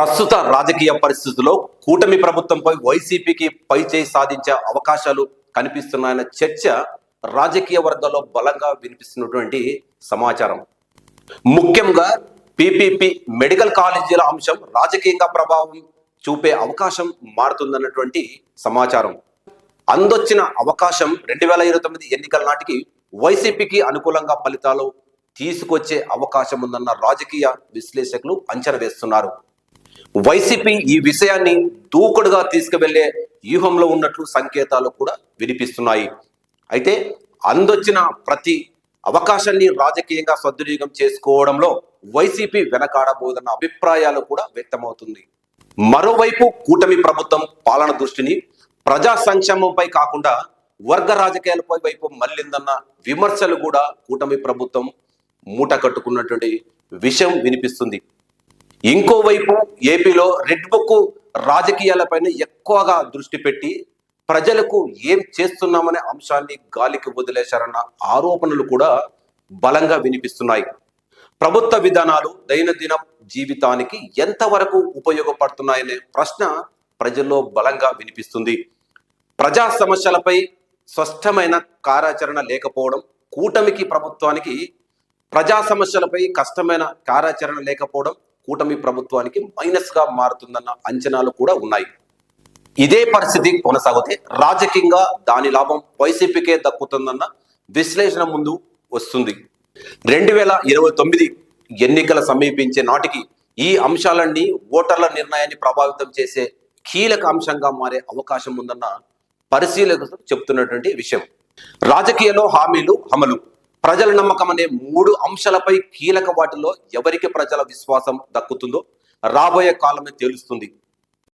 ప్రస్తుత రాజకీయ పరిస్థితుల్లో కూటమి ప్రభుత్వంపై వైసీపీకి పైచేయి సాధించే అవకాశాలు కనిపిస్తున్నాయన్న చర్చ రాజకీయ వర్గాల్లో బలంగా వినిపిస్తున్నటువంటి సమాచారం. ముఖ్యంగా పీపీపీ మెడికల్ కాలేజీల అంశం రాజకీయంగా ప్రభావం చూపే అవకాశం మారుతుందన్నటువంటి సమాచారం. అందొచ్చిన అవకాశం రెండు వేల ఇరవై తొమ్మిది ఎన్నికల నాటికి వైసీపీకి అనుకూలంగా ఫలితాలు తీసుకొచ్చే అవకాశం ఉందన్న రాజకీయ విశ్లేషకులు అంచనా వేస్తున్నారు. వైసీపీ ఈ విషయాన్ని దూకుడుగా తీసుకువెళ్ళే వ్యూహంలో ఉన్నట్లు సంకేతాలు కూడా వినిపిస్తున్నాయి. అయితే అందొచ్చిన ప్రతి అవకాశాన్ని రాజకీయంగా సద్వినియోగం చేసుకోవడంలో వైసీపీ వెనకాడబోదన్న అభిప్రాయాలు కూడా వ్యక్తమవుతుంది. మరోవైపు కూటమి ప్రభుత్వం పాలన దృష్టిని ప్రజా సంక్షేమంపై కాకుండా వర్గ రాజకీయాలపై వైపు మళ్ళిందన్న విమర్శలు కూడా కూటమి ప్రభుత్వం మూట కట్టుకున్నటువంటి విషయం వినిపిస్తుంది. ఇంకోవైపు ఏపీలో రెడ్ బుక్ రాజకీయాలపైన ఎక్కువగా దృష్టి పెట్టి ప్రజలకు ఏం చేస్తున్నామనే అంశాన్ని గాలికి వదిలేశారన్న ఆరోపణలు కూడా బలంగా వినిపిస్తున్నాయి. ప్రభుత్వ విధానాలు దైనందిన జీవితానికి ఎంతవరకు ఉపయోగపడుతున్నాయనే ప్రశ్న ప్రజల్లో బలంగా వినిపిస్తుంది. ప్రజా సమస్యలపై స్పష్టమైన కార్యాచరణ లేకపోవడం కూటమికి ప్రభుత్వానికి ప్రజా సమస్యలపై కష్టమైన కార్యాచరణ లేకపోవడం కూటమి ప్రభుత్వానికి మైనస్గా మారుతుందన్న అంచనాలు కూడా ఉన్నాయి. ఇదే పరిస్థితి కొనసాగితే రాజకీయంగా దాని లాభం వైసీపీకే దక్కుతుందన్న విశ్లేషణ ముందు వస్తుంది. రెండు వేల ఇరవై తొమ్మిది ఎన్నికల సమీపించే నాటికి ఈ అంశాలన్నీ ఓటర్ల నిర్ణయాన్ని ప్రభావితం చేసే కీలక అంశంగా మారే అవకాశం ఉందన్న పరిశీలకులు చెప్తున్నటువంటి విషయం. రాజకీయాల్లో హామీలు అమలు. ప్రజల నమ్మకం అనే మూడు అంశాలపై కీలక వాటిలో ఎవరికి ప్రజల విశ్వాసం దక్కుతుందో రాబోయే కాలమే తేలుస్తుంది.